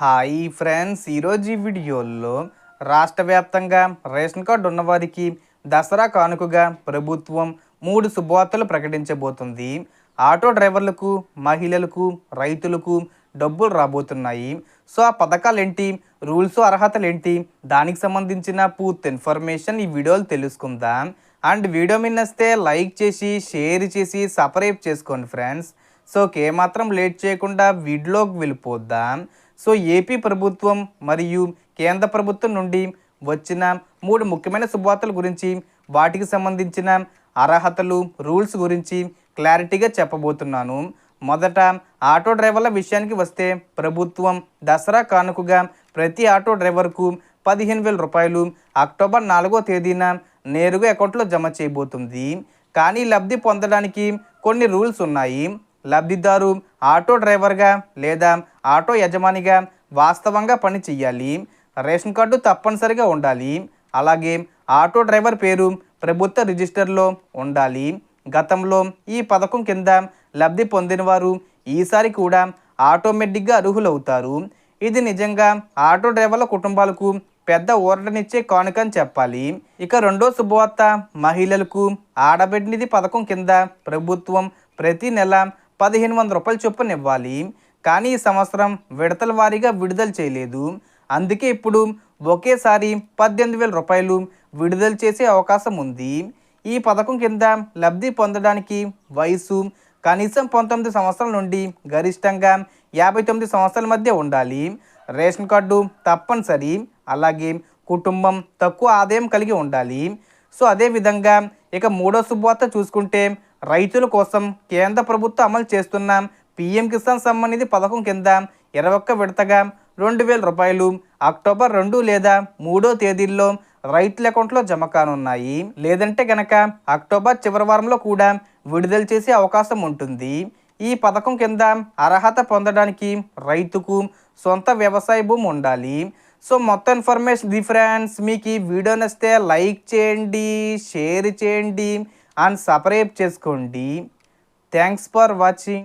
Hi friends ఈరోజు ఈ వీడియోలో రాష్ట్ర వ్యాప్తంగా రేషన్ కార్డు ఉన్నవారికి దసరా కానుకగా ప్రభుత్వం మూడు శుభవార్తలు ప్రకటించబోతుంది. ఆటో డ్రైవర్లకు మహిళలకు రైతులకు డబ్బులు రాబోతున్నాయి. సో ఆ పథకాలు ఏంటి రూల్స్ అర్హతలు ఏంటి దానికి సంబంధించిన పూర్తి ఇన్ఫర్మేషన్ ఈ వీడియోలు తెలుసుకుందాం. అండ్ వీడియో మిన్నస్తే లైక్ చేసి షేర్ చేసి సపరేట్ చేసుకోండి ఫ్రెండ్స్. సో ఏమాత్రం లేట్ చేయకుండా వీడియోకి వెళ్ళిపోద్దాం సో ఏపీ ప్రభుత్వం మరియు కేంద్ర ప్రభుత్వం నుండి వచ్చిన మూడు ముఖ్యమైన శుభవార్తల గురించి వాటికి సంబంధించిన అర్హతలు రూల్స్ గురించి క్లారిటీగా చెప్పబోతున్నాను. మొదట ఆటో డ్రైవర్ల విషయానికి వస్తే ప్రభుత్వం దసరా కానుకగా ప్రతి ఆటో డ్రైవర్కు పదిహేను వేల రూపాయలు అక్టోబర్ నాలుగో తేదీన నేరుగా అకౌంట్లో జమ చేయబోతుంది. కానీ లబ్ధి పొందడానికి కొన్ని రూల్స్ ఉన్నాయి. లబ్ధిదారు ఆటో డ్రైవర్గా లేదా ఆటో యజమానిగా వాస్తవంగా పని చేయాలి రేషన్ కార్డు తప్పనిసరిగా ఉండాలి. అలాగే ఆటో డ్రైవర్ పేరు ప్రభుత్వ రిజిస్టర్లో ఉండాలి. గతంలో ఈ పథకం కింద లబ్ధి పొందిన వారు ఈసారి కూడా ఆటోమేటిక్గా అర్హులవుతారు. ఇది నిజంగా ఆటో డ్రైవర్ల కుటుంబాలకు పెద్ద ఊరటనిచ్చే కానుక అని చెప్పాలి. ఇక రెండో శుభవార్త మహిళలకు ఆడబిడ్డనిధి పథకం కింద ప్రభుత్వం ప్రతి నెల పదిహేను వందల రూపాయల చొప్పున ఇవ్వాలి. కానీ ఈ సంవత్సరం విడతల వారీగా విడుదల చేయలేదు. అందుకే ఇప్పుడు ఒకేసారి పద్దెనిమిది వేల రూపాయలు విడుదల చేసే అవకాశం ఉంది. ఈ పథకం కింద లబ్ధి పొందడానికి వయసు కనీసం పంతొమ్మిది సంవత్సరాల నుండి గరిష్టంగా యాభై తొమ్మిది సంవత్సరాల మధ్య ఉండాలి. రేషన్ కార్డు తప్పనిసరి అలాగే కుటుంబం తక్కువ ఆదాయం కలిగి ఉండాలి. సో అదేవిధంగా ఇక మూడో శుభవార్త చూసుకుంటే రైతుల కోసం కేంద్ర ప్రభుత్వం అమలు చేస్తున్న పీఎం కిసాన్ సమ్మాన్ నిధి పథకం కింద ఇరవై ఒక్క విడతగా రెండు వేల రూపాయలు అక్టోబర్ రెండు లేదా మూడో తేదీల్లో రైతుల అకౌంట్లో జమ కానున్నాయి. లేదంటే గనక అక్టోబర్ చివరి వారంలో కూడా విడుదల చేసే అవకాశం ఉంటుంది. ఈ పథకం కింద అర్హత పొందడానికి రైతుకు సొంత వ్యవసాయ భూమి ఉండాలి. సో మొత్తం ఇన్ఫర్మేషన్ డిఫరెన్స్ మీకు ఈ వీడియో నచ్చితే లైక్ చేయండి షేర్ చేయండి అండ్ సబ్స్క్రైబ్ చేసుకోండి. Thanks for watching.